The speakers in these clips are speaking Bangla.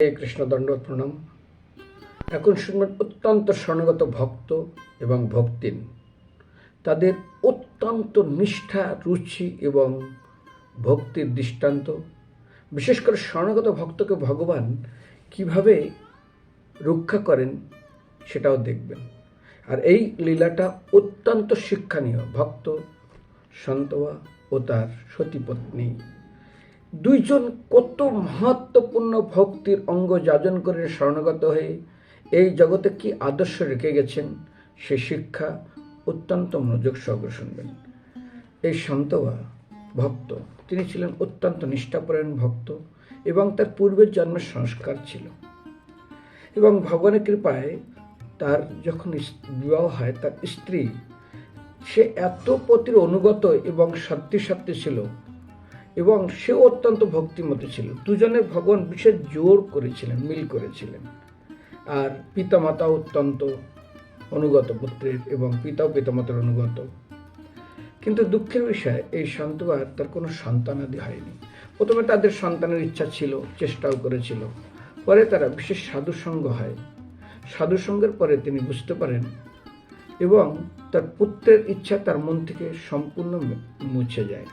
কৃষ্ণ দণ্ডবত প্রণাম এখন শুনবেন অত্যন্ত স্বর্ণগত ভক্ত এবং ভক্তিন। তাদের অত্যন্ত নিষ্ঠা, রুচি এবং ভক্তির দৃষ্টান্ত। বিশেষ করে স্বর্ণগত ভক্তকে ভগবান কীভাবে রক্ষা করেন সেটাও দেখবেন। আর এই লীলাটা অত্যন্ত শিক্ষণীয়। ভক্ত সন্তবা ও তার সতীপত্নী। দুইজন কত মহত্বপূর্ণ ভক্তির অঙ্গ যাজন করে শরণাগত হয়ে এই জগতে কি আদর্শ রেখে গেছেন? সে শিক্ষা অত্যন্ত মনোযোগ সহকারে শুনবেন। এই সন্তবা ভক্ত, তিনি ছিলেন অত্যন্ত নিষ্ঠাপরায়ণ ভক্ত এবং তার পূর্বের জন্মের সংস্কার ছিল। এবং ভগবানের কৃপায় তার যখন বিবাহ হয়, তার স্ত্রী, সে এত পতির অনুগত এবং সত্যি সত্যি ছিল এবং সেও অত্যন্ত ভক্তিমতী ছিল। দুজনের ভগবান বিশেষ জোর করেছিলেন, মিল করেছিলেন। আর পিতামাতা অত্যন্ত অনুগত পুত্রের এবং পিতাও পিতামাতার অনুগত। কিন্তু দুঃখের বিষয়, এই সন্তবার তার কোনো সন্তানাদি হয়নি। প্রথমে তাদের সন্তানের ইচ্ছা ছিল, চেষ্টাও করেছিল। পরে তারা বিশেষ সাধুসঙ্গ হয়। সাধুসঙ্গের পরে তিনি বুঝতে পারেন এবং তার পুত্রের ইচ্ছা তার মন থেকে সম্পূর্ণ মুছে যায়।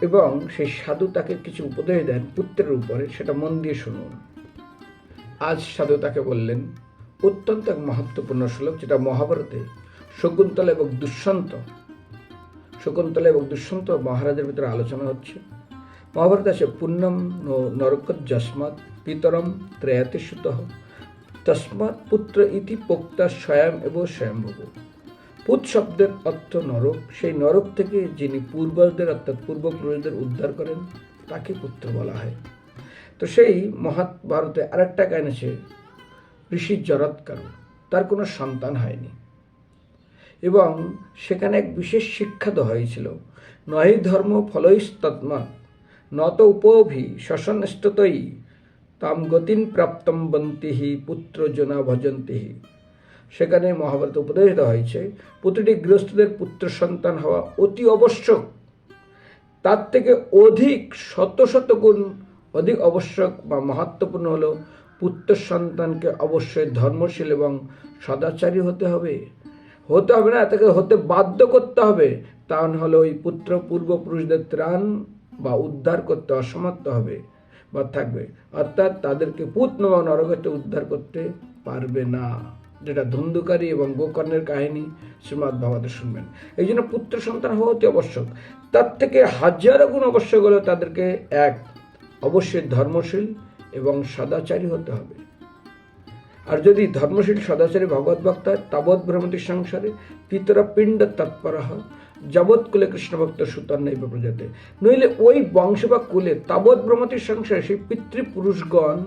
এবং সেই সাধু তাকে কিছু উপদেশ দেন পুত্রের উপরে, সেটা মন দিয়ে শুনুন। আজ সাধু তাকে বললেন, অত্যন্ত এক মহত্বপূর্ণ শ্লোক, যেটা মহাভারতে শকুন্তলা এবং দুষ্যন্ত, শকুন্তলা এবং দুষ্যন্ত মহারাজের ভিতরে আলোচনা হচ্ছে। মহাভারত আছে, পুণ্যম নরক যস্মাৎ পিতরম ত্রয়াতি সুত তস্মাৎ পুত্র ইতি পোক্তা স্বয়ং এবং স্বয়ংভব পুত শব্দের অর্থ নরক। সেই নরক থেকে যিনি পূর্বজদের অর্থাৎ পূর্বপুরুষদের উদ্ধার করেন, তাকে পুত্র বলা হয়। তো সেই মহাভারতে আরেকটা গান আছে, ঋষি জরৎকার তার কোনো সন্তান হয়নি। এবং সেখানে এক বিশেষ শিক্ষা দেওয়া হয়েছিল, নহি ধর্ম ফলইস্তৎমা নত উপভি শশনস্ততই তাম গতিন প্রাপ্তম বন্তিহি পুত্র জনা ভজন্তিহি। সেখানে মহাভারত উপদেশ দেওয়া হয়েছে, প্রতিটি গৃহস্থদের পুত্র সন্তান হওয়া অতি আবশ্যক। তার থেকে অধিক শত শত গুণ অধিক আবশ্যক বা মহত্বপূর্ণ হলো, পুত্র সন্তানকে অবশ্যই ধর্মশীল এবং সদাচারী হতে হবে। হতে হবে না, তাকে হতে বাধ্য করতে হবে। তা হলে ওই পুত্র পূর্বপুরুষদের ত্রাণ বা উদ্ধার করতে অসমর্থ হবে বা থাকবে। অর্থাৎ তাদেরকে পুত্ন বা নরকতে উদ্ধার করতে পারবে না। যেটা ধুন্ধুকারী এবং গোকর্ণের কাহিনী শ্রীমৎ ভাগবতে শুনবেন। এই জন্য পুত্র সন্তান হওয়া অতি আবশ্যক। তার থেকে হাজারো গুণ আবশ্যক হলে তাদেরকে এক, অবশ্যই ধর্মশীল এবং সদাচারী হতে হবে। আর যদি ধর্মশীল, সদাচারী ভগবত ভক্ত হয়, তাবৎ ভ্রমতির সংসারে পিতরা পিণ্ড তৎপর হয়। যাবৎ কুলে কৃষ্ণ ভক্ত সুতর নৈব প্রজাতে। নইলে ওই বংশ বা কুলে তাবৎ ভ্রমতির সংসারে সেই পিতৃপুরুষগণ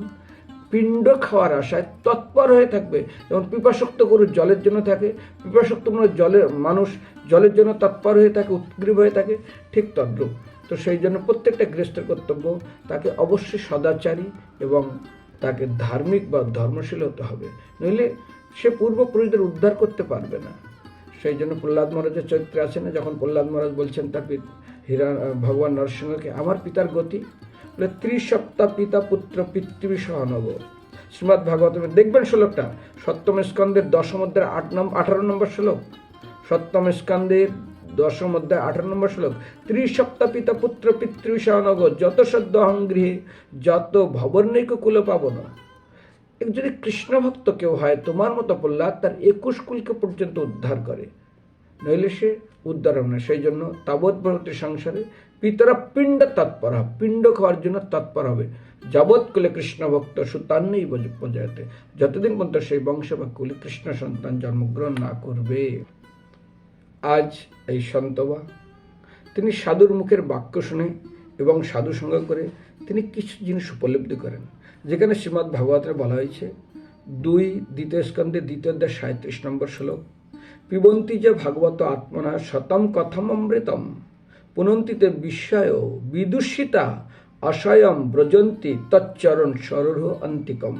পিণ্ড খাওয়ার আশায় তৎপর হয়ে থাকবে। যেমন পিপাসক্ত গরু জলের জন্য থাকে, পিপাসক্ত মানে জলের, মানুষ জলের জন্য তৎপর হয়ে থাকে, উৎগ্রীব হয়ে থাকে, ঠিক তদ্রূপ। তো সেই জন্য প্রত্যেকটা গৃহস্থের কর্তব্য তাকে অবশ্যই সদাচারী এবং তাকে ধার্মিক বা ধর্মশীল হতে হবে। নইলে সে পূর্বপুরুষদের উদ্ধার করতে পারবে না। সেই জন্য প্রহ্লাদ মহারাজের চরিত্রে আছে না, যখন প্রহ্লাদ মহারাজ বলছেন তার হীরা, ভগবান নরসিংহকে, আমার পিতার গতি ত্রিসপ্তাহ পিতা পুত্র পিতৃ সহনব শ্রীমৎ ভাগবত দেখবেন শ্লোকটা সপ্তম স্কন্দের দশম অধ্যায়ের আট নম্বর আঠারো নম্বর শ্লোক। সপ্তম স্কন্দের দশম অধ্যায় আঠারো নম্বর শ্লোক ত্রিসপ্তাহ পিতা পুত্র পিতৃ সহনগ যত সদ্য অহংগৃহে যত ভবর্ণিক কুল পাবন। এক যদি কৃষ্ণ ভক্ত কেউ হয়, তোমার মতো প্রহ্লাদ তার একুশ কুলকে পর্যন্ত উদ্ধার করে। নইলে সে উদ্ধার হবে না। সেই জন্য তাবৎ প্রগতির সংসারে পিতরা পিণ্ড তৎপর পিণ্ড খাওয়ার জন্য তৎপর হবে। যাবৎ কুলে কৃষ্ণ ভক্ত সুতান্নেই পর্যায়তে যতদিন পর্যন্ত সেই বংশ বা কুলে কৃষ্ণ সন্তান জন্মগ্রহণ না করবে, আজ এই সন্তবা তিনি সাধুর মুখের বাক্য শুনে এবং সাধু সঙ্গ করে তিনি কিছু জিনিস উপলব্ধি করেন। যেখানে শ্রীমদ্ ভাগবতের বলা হয়েছে, দুই দ্বিতীয় স্কন্ধে দ্বিতীয় অধ্যায় সাঁত্রিশ নম্বর শ্লোক পিবন্তি যে ভাগবত আত্মনা শতম কথম অমৃতম। পুনন্তিতে বিস্ময় বিদুষিতা অসয়ম ব্রজন্তী তচ্চরণ সরহ অন্তিকম।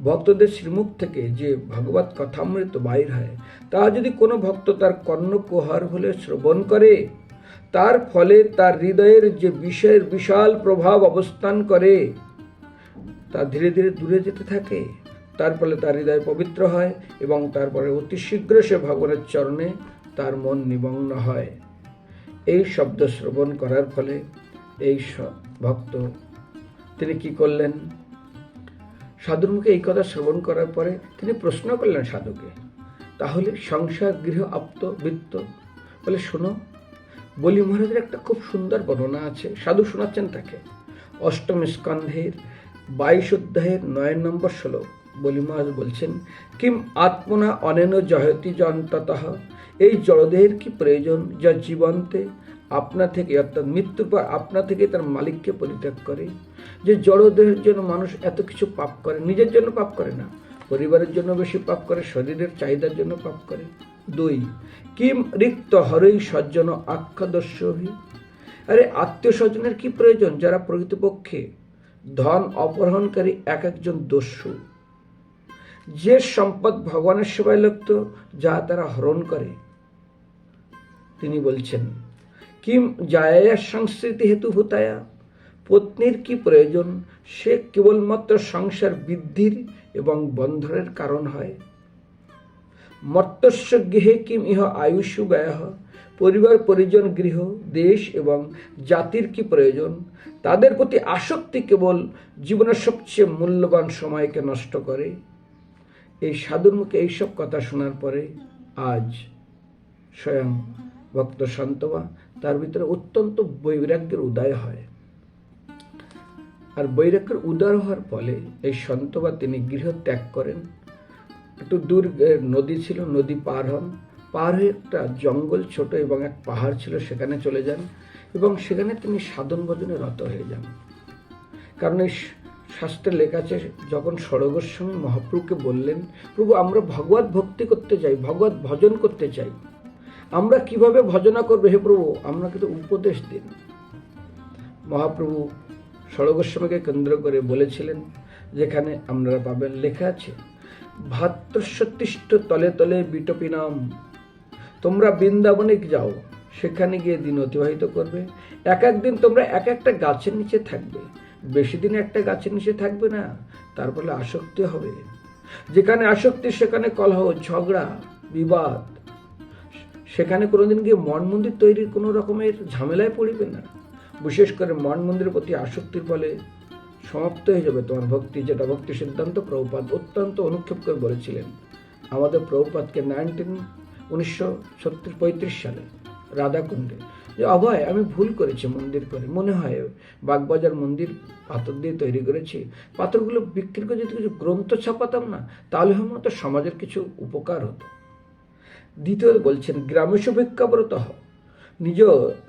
ভক্তদের শ্রীমুখ থেকে যে ভগবত কথামৃত বাইর হয়, তা যদি কোনো ভক্ত তার কর্ণকুহার হলে শ্রবণ করে, তার ফলে তার হৃদয়ের যে বিষয়ের বিশাল প্রভাব অবস্থান করে, তা ধীরে ধীরে দূরে যেতে থাকে। তার ফলে তার হৃদয় পবিত্র হয় এবং তারপরে অতি শীঘ্র সে ভগবানের চরণে তার মন নিমগ্ন হয়। এই শব্দ শ্রবণ করার ফলে এই ভক্ত, তিনি কি করলেন? সাধুর মুখে এই কথা শ্রবণ করার পরে তিনি প্রশ্ন করলেন সাধুকে, তাহলে সংসার গৃহ আপ্ত বৃত্ত? বলে, শোনো, বলি মহারাজের একটা খুব সুন্দর বর্ণনা আছে। সাধু শোনাচ্ছেন তাকে। অষ্টম স্কন্ধের বাইশ অধ্যায়ের নয় নম্বর শ্লোক। বলি মহারাজ বলছেন, কিম আত্মনা অনেন জয়তি যন্ততঃ? এই জড়দেহের কি প্রয়োজন যা জীবন্তে আপনা থেকে অর্থাৎ মৃত্যুর পর আপনা থেকে তার মালিককে পরিত্যাগ করে? যে জড়দেহের জন্য মানুষ এত কিছু পাপ করে, নিজের জন্য পাপ করে না, পরিবারের জন্য বেশি পাপ করে, শরীরের চাহিদার জন্য পাপ করে? দুই, কিম রিক্ত হরই সজ্জন আখ্যাদস্যভি আরে আত্মীয় স্বজনের কি প্রয়োজন যারা প্রকৃতপক্ষে ধন অপহরণকারী এক একজন দস্যু? যে সম্পদ ভগবানের সেবায় লিপ্ত, যা তারা হরণ করে। তিনি বলছেন, কিম জায়া সংস্কৃতি হেতু ভূতায়া? পত্নীর কি প্রয়োজন? সে কেবলমাত্র সংসার বৃদ্ধির এবং বন্ধনের কারণ হয়। মর্তস্য গৃহে কিম ইহ আয়ুষু ব্যয়? পরিবার, পরিজন, গৃহ, দেশ এবং জাতির কি প্রয়োজন? তাদের প্রতি আসক্তি কেবল জীবনের সবচেয়ে মূল্যবান সময়কে নষ্ট করে। এই সাধুর মুখে এইসব কথা শোনার পরে আজ স্বয়ং ভক্ত শান্তবা তার ভিতরে অত্যন্ত বৈরাগ্যের উদয় হয়। আর বৈরাগ্যের উদয় হওয়ার ফলে এই সন্তবা তিনি গৃহ ত্যাগ করেন। একটু দূর নদী ছিল, নদী পার হন। পার হয়ে একটা জঙ্গল ছোট এবং এক পাহাড় ছিল, সেখানে চলে যান এবং সেখানে তিনি সাধন ভজনে রত হয়ে যান। কারণ এই শাস্ত্রে লেখা আছে, যখন সরগোস্বামী মহাপ্রভুকে বললেন, প্রভু, আমরা ভগবত ভক্তি করতে চাই, ভগবত ভজন করতে চাই। আমরা কীভাবে ভজনা করবে হে প্রভু? আমরা কিন্তু উপদেশ দিন। মহাপ্রভু সরগোস্বামীকে কেন্দ্র করে বলেছিলেন, যেখানে আপনারা পাবেন লেখা আছে ভাতৃসত্যিষ্ট তলে তলে বিটপিনাম তোমরা বৃন্দাবনে যাও, সেখানে গিয়ে দিন অতিবাহিত করবে। এক এক দিন তোমরা এক একটা গাছের নিচে থাকবে। বেশি দিন একটা গাছের নিচে থাকবে না, তার ফলে আসক্তি হবে। যেখানে আসক্তি, সেখানে কলহ, ঝগড়া, বিবাদ। সেখানে কোনোদিন গিয়ে মন মন্দির তৈরির কোনো রকমের ঝামেলায় পড়িবে না। বিশেষ করে মন মন্দিরের প্রতি আসক্তির ফলে সমাপ্ত হয়ে যাবে তোমার ভক্তি, যেটা ভক্তি সিদ্ধান্ত প্রভুপাত অত্যন্ত অনুক্ষেপ করে বলেছিলেন। আমাদের প্রভুপাতকে নাইনটিন উনিশশো ছত্রিশ, পঁয়ত্রিশ সালে রাধাকুণ্ডে যে, অভয়, আমি ভুল করেছি মন্দির করে। মনে হয় বাগবাজার মন্দির পাথর দিয়ে তৈরি করেছি। পাথরগুলো বিক্রি করে যদি কিছু গ্রন্থ ছাপাতাম না, তাহলে হয়তো সমাজের কিছু উপকার হতো। দ্বিতীয় বলছেন, গ্রামেশ ভিক্ষাব্রত নিজ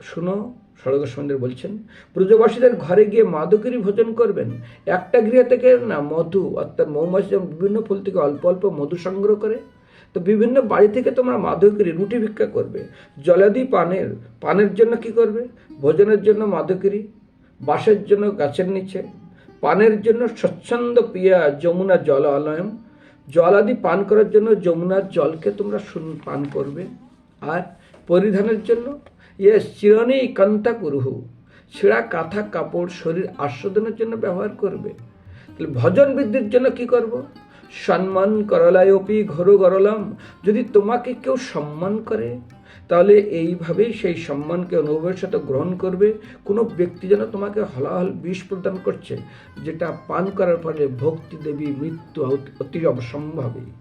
শুনো সড়গোস্বামীদের বলছেন, ব্রজবাসীদের ঘরে গিয়ে মাদকেরই ভোজন করবেন। একটা গৃহ থেকে না মধু, অর্থাৎ মৌমাছি বিভিন্ন ফুল থেকে অল্প অল্প মধু সংগ্রহ করে। তো বিভিন্ন বাড়ি থেকে তোমরা মাধবগিরি রুটি ভিক্ষা করবে। জলাদি পানের পানের জন্য কি করবে? ভোজনের জন্য মাধবগিরি বাসের জন্য গাছের নিচে, পানের জন্য স্বচ্ছন্দ পিয়া যমুনা জল আলয়ম জল আদি পান করার জন্য যমুনার জলকে তোমরা পান করবে। আর পরিধানের জন্য ইয়ে চিরনি কান্তা কুরুহু ছেঁড়া কাঁথা কাপড় শরীর আস্বাদনের জন্য ব্যবহার করবে। তাহলে ভজন বৃদ্ধির জন্য কি করব? সম্মান করলায়পি ঘোর গরলাম। যদি তোমাকে কেউ সম্মান করে, তাহলে এইভাবেই সেই সম্মানকে অনুভবের সাথে গ্রহণ করবে। কোনো ব্যক্তি যেন তোমাকে হলাহল বিষ প্রদান করছে, যেটা পান করার ফলে ভক্তি দেবী মৃত্যু অতি- অসম্ভবী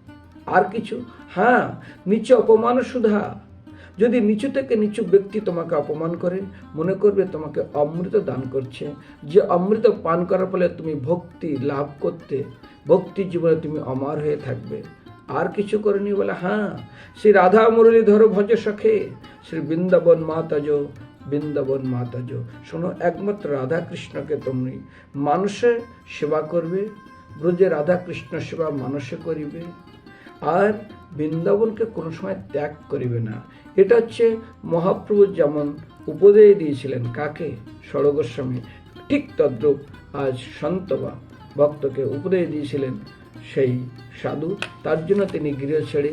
আর কিছু? হ্যাঁ নিচে অপমান সুধা। যদি নিচু থেকে নিচু ব্যক্তি তোমাকে অপমান করে, মনে করবে তোমাকে অমৃত দান করছে। যে অমৃত পান করার ফলে তুমি ভক্তি লাভ করতে, ভক্তি জীবনে তুমি অমর হয়ে থাকবে। আর কিছু করেনি বলে হ্যাঁ শ্রী রাধা মুরলীধর ভজ সখে, শ্রী বৃন্দাবন মাতাজ বৃন্দাবন মাতাজ শোনো, একমাত্র রাধা কৃষ্ণকে তুমি মানুষের সেবা করবে, ব্রজে রাধা কৃষ্ণ সেবা মানুষে করিবে। আর বৃন্দাবনকে কোনো সময় ত্যাগ করিবে না। এটা হচ্ছে মহাপ্রভু যেমন উপদেশ দিয়েছিলেন, কাকে? সড়গোস্বামী ঠিক তদ্রূপ আজ সন্তবা ভক্তকে উপদেশ দিয়েছিলেন সেই সাধু। তার জন্য তিনি গৃহ ছেড়ে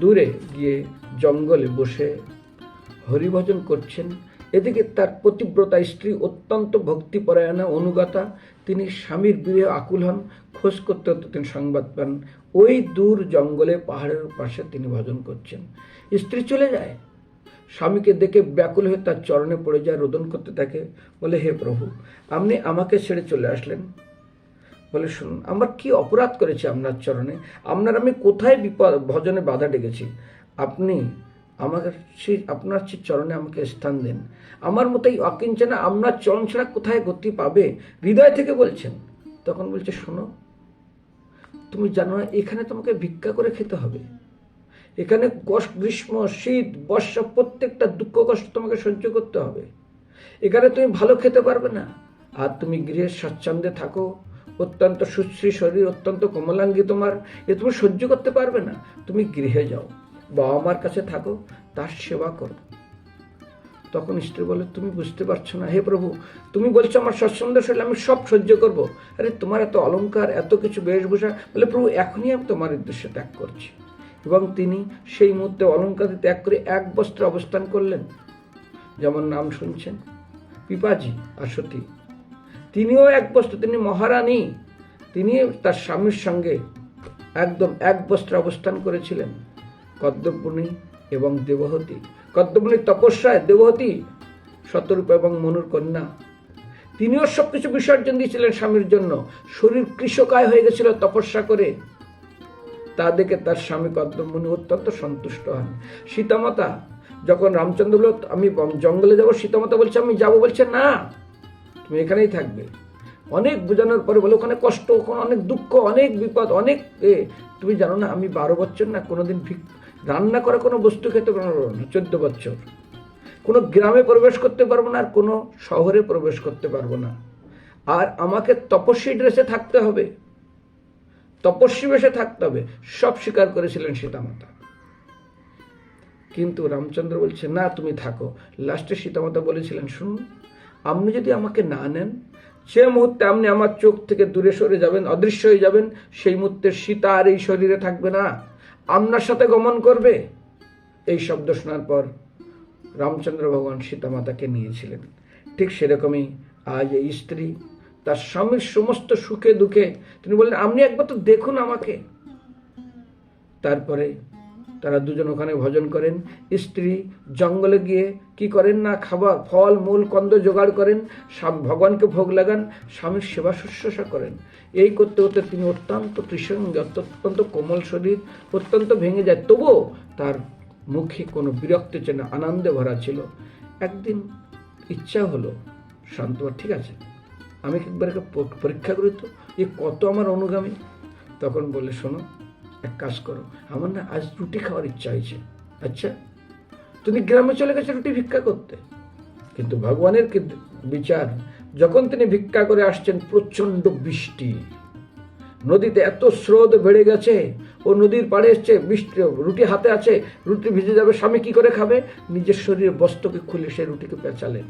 দূরে গিয়ে জঙ্গলে বসে হরিভজন করছেন। এদিকে তার পতিব্রতা স্ত্রী অত্যন্ত ভক্তিপরায়ণা অনুগতা, তিনি স্বামীর বিরহে আকুল হন, খোঁজ করতে তিনি সংবাদ পান। ওই দূর জঙ্গলে পাহাড়ের পাশে তিনি ভজন করছেন। স্ত্রী চলে যায়? স্বামীকে দেখে ব্যাকুল হয়ে তার চরণে পড়ে যায়, রোদন করতে থাকে। বলে, হে প্রভু, আপনি আমাকে ছেড়ে চলে আসলেন? বলে, শুনুন, আমার কি অপরাধ করেছি আপনার চরণে? আপনার আমি কোথায় বিপদ, ভজনে বাধা ডেকেছি? আপনি আমাকে সেই আপনার সেই চরণে আমাকে স্থান দিন। আমার মতোই অকিঞ্চনা, আপনার চরণ ছাড়া কোথায় গতি পাবে? হৃদয় থেকে বলছেন। তখন বলছে, শোনো, তুমি জানো না, এখানে তোমাকে ভিক্ষা করে খেতে হবে। এখানে কষ্ট, গ্রীষ্ম, শীত, বর্ষা, প্রত্যেকটা দুঃখ, কষ্ট তোমাকে সহ্য করতে হবে। এখানে তুমি ভালো খেতে পারবে না। আর তুমি গৃহের স্বাচ্ছন্দ্যে থাকো। অত্যন্ত সুশ্রী শরীর, অত্যন্ত কমলাঙ্গী তোমার। এ তুমি সহ্য করতে পারবে না। তুমি গৃহে যাও। বাবা মার কাছে থাকো, তার সেবা করো। তখন স্ত্রী বলে, তুমি বুঝতে পারছ না, হে প্রভু, তুমি বলছো আমার স্বচ্ছন্দ শরীর, আমি সব সহ্য করব। আরে, তোমার এত অলংকার, এত কিছু বেশভূষা, বলে প্রভু, এখনই আমি তোমার উদ্দেশ্যে ত্যাগ করছি। এবং তিনি সেই মুহূর্তে অলঙ্কার ত্যাগ করে এক বস্ত্র অবস্থান করলেন। যেমন নাম শুনছেন, পিপাজি আর সতী। তিনিও এক বস্ত্র, তিনি মহারানী। তিনি তার স্বামীর সঙ্গে একদম এক বস্ত্র অবস্থান করেছিলেন। কদ্মপুণী এবং দেবহতী। কদ্মপুণীর তপস্যায় দেবহতী, শতরূপ এবং মনুর কন্যা। তিনিও সব কিছু বিসর্জন দিয়েছিলেন স্বামীর জন্য। শরীর কৃষকায় হয়ে গেছিল তপস্যা করে। তা দেখে তার স্বামী কদ্মমুনি অত্যন্ত সন্তুষ্ট হন। সীতামাতা, যখন রামচন্দ্র বলল, আমি জঙ্গলে যাব? সীতামাতা বলছে, আমি যাব। বলছে, না, তুমি এখানেই থাকবে। অনেক বোঝানোর পরে বলে, ওখানে কষ্ট, ওখানে অনেক দুঃখ, অনেক বিপদ, অনেক তুমি জানো না, আমি বারো বছর না, কোনোদিন রান্না করে কোনো বস্তু খেতে পারব না চোদ্দ বছর। কোনো গ্রামে প্রবেশ করতে পারব না আর কোনো শহরে প্রবেশ করতে পারব না। আর আমাকে তপস্বী ড্রেসে থাকতে হবে। তপস্বী বেশে থাকতে হবে। সব স্বীকার করেছিলেন সীতামাতা। কিন্তু রামচন্দ্র বলছে, না, তুমি থাকো। লাস্টে সীতামাতা বলেছিলেন শুনুন আপনি যদি আমাকে না নেন, যে মুহূর্তে আপনি আমার চোখ থেকে দূরে সরে যাবেন, অদৃশ্য হয়ে যাবেন, সেই মুহূর্তে সীতা আর এই শরীরে থাকবে না। আপনার সাথে গমন করবে? এই শব্দ শোনার পর রামচন্দ্র ভগবান সীতামাতাকে নিয়েছিলেন। ঠিক সেরকমই আজ এই স্ত্রী তার স্বামীর সমস্ত সুখে দুঃখে। তিনি বললেন, আপনি একবার তো দেখুন আমাকে। তারপরে তারা দুজন ওখানে ভজন করেন। স্ত্রী জঙ্গলে গিয়ে কি করেন না খাবার ফল মূল কন্দ জোগাড় করেন ভগবানকে ভোগ লাগান স্বামীর সেবা শুশ্রূষা করেন। এই করতে করতে তিনি অত্যন্ত ত্রিসঙ্গ অত্যন্ত কোমল শরীর অত্যন্ত ভেঙে যায়। তবুও তার মুখে কোনো বিরক্তি ছিল না, আনন্দে ভরা ছিল। একদিন ইচ্ছা হলো শান্ত ঠিক আছে আমি একবার একে পরীক্ষা করি তো এ কত আমার অনুগামী? তখন বলে শোনো এক কাজ করো, আমার না আজ রুটি খাওয়ার ইচ্ছা হয়েছে। আচ্ছা তুমি গ্রামে চলে গেছো রুটি ভিক্ষা করতে। কিন্তু ভগবানের বিচার? যখন তিনি ভিক্ষা করে আসছেন, প্রচণ্ড বৃষ্টি। নদীতে এত স্রোত বেড়ে গেছে, ও নদীর পাড়ে এসছে বৃষ্টি রুটি হাতে আছে, রুটি ভিজে যাবে, স্বামী কি করে খাবে? নিজের শরীরের বস্ত্রকে খুলে সেই রুটিকে পেঁচালেন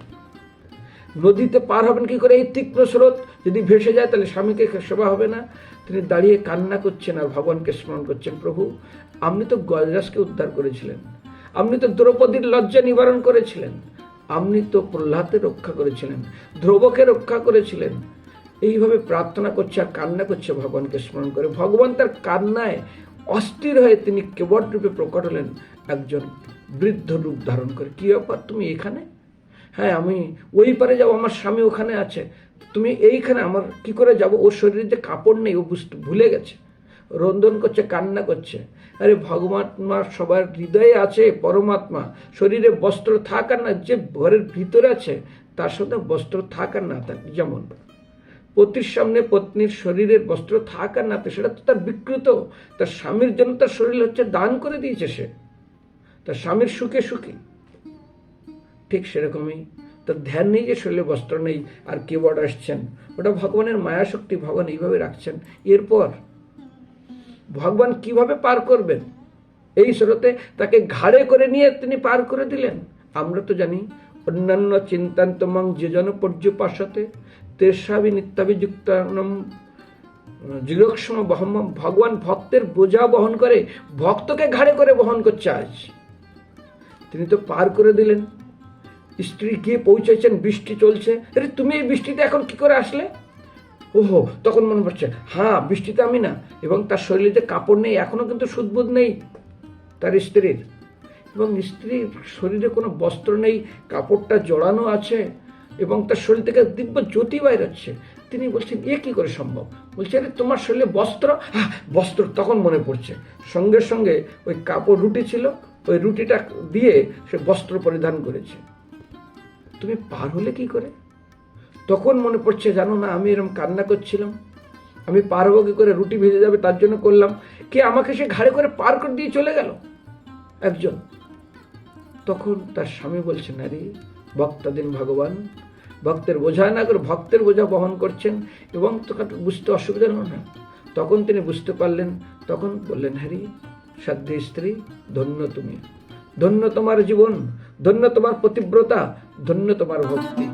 নদীতে পার হবেন কি করে? এই তীক্ষ্ণ স্রোত যদি ভেসে যায়, তাহলে স্বামীকে সেবা হবে না। তিনি দাঁড়িয়ে কান্না করছেন আর ভগবানকে স্মরণ করছেন, প্রভু, আপনি তো গজরাজকে উদ্ধার করেছিলেন। আপনি তো দ্রৌপদীর লজ্জা নিবারণ করেছিলেন। আপনি তো প্রহ্লাদকে রক্ষা করেছিলেন, ধ্রুবকে রক্ষা করেছিলেন। এইভাবে প্রার্থনা করছে আর কান্না করছে ভগবানকে স্মরণ করে। ভগবান তার কান্নায় অস্থির হয়ে তিনি কেবট রূপে প্রকট হলেন একজন বৃদ্ধ রূপ ধারণ করে। কি ব্যাপার? তুমি এখানে? হ্যাঁ আমি ওই পারে যাব, আমার স্বামী ওখানে আছে। তুমি এইখানে আমার কি করে যাব? ওর শরীরে যে কাপড় নেই, ও বুঝতে ভুলে গেছে। রন্ধন করছে, কান্না করছে। আরে ভগবান সবার হৃদয়ে আছে, পরমাত্মা। শরীরে বস্ত্র থাক আর না, যে ঘরের ভিতরে আছে, তার সাথে বস্ত্র থাক আর না থাক, যেমন। পতির সামনে পত্নীর শরীরের বস্ত্র থাক আর না সেটা তো তার বিকৃত। তার স্বামীর জন্য তার শরীর হচ্ছে দান করে দিয়েছে সে। তার স্বামীর সুখে সুখী। ঠিক সেরকমই তার ধ্যান নেই যে শরীরে বস্ত্র নেই আর কে কিবোর্ড আসছেন। ওটা ভগবানের মায়া শক্তি ভগবান এইভাবে রাখছেন। এরপর ভগবান কীভাবে পার করবেন? এই স্রোতে তাকে ঘাড়ে করে নিয়ে তিনি পার করে দিলেন। আমরা তো জানি, অন্যান্য চিন্তান্তমং যে জন পর্যুপাশতে তেসাবি নিত্যাভিযুক্তানম জিরক্ষম বহম ভগবান ভক্তের বোঝা বহন করে ভক্তকে ঘাড়ে করে বহন করছে আজ। তিনি তো পার করে দিলেন। স্ত্রী গিয়ে পৌঁছেছেন, বৃষ্টি চলছে। আরে তুমি এই বৃষ্টিতে এখন কি করে আসলে? ওহো, তখন মনে পড়ছে হ্যাঁ বৃষ্টিতে আমি না, এবং তার শরীরে যে কাপড় নেই এখনও কিন্তু সুদবোধ নেই তার স্ত্রীর। এবং স্ত্রীর শরীরে কোনো বস্ত্র নেই, কাপড়টা জড়ানো আছে, এবং তার শরীর থেকে দিব্য জ্যোতি বাইর হচ্ছে। তিনি বলছেন, এ কি করে সম্ভব? বলছে, আরে তোমার শরীরে বস্ত্র? বস্ত্র, তখন মনে পড়ছে। সঙ্গে সঙ্গে ওই কাপড় রুটি ছিল, ওই রুটিটা দিয়ে সে বস্ত্র পরিধান করেছে। তুমি পার হলে কি করে? তখন মনে পড়ছে, জানো না, আমি এরকম কান্না করছিলাম। আমি পার হব কি করে? রুটি ভেজে যাবে, তার জন্য করলাম। কে আমাকে সে ঘাড়ে করে পার করে দিয়ে চলে গেল? একজন। তখন তার স্বামী বলছেন আরে ভক্তাদিন ভগবান। ভক্তের বোঝা না করে ভক্তের বোঝা বহন করছেন এবং বুঝতে অসুবিধা হলো না। তখন তিনি বুঝতে পারলেন, তখন বললেন হ্যারি সাধ্য স্ত্রী, ধন্য তুমি। ধন্য তোমার জীবন ধন্য তোমার পতিব্রতা ধন্য তোমার ভক্তি।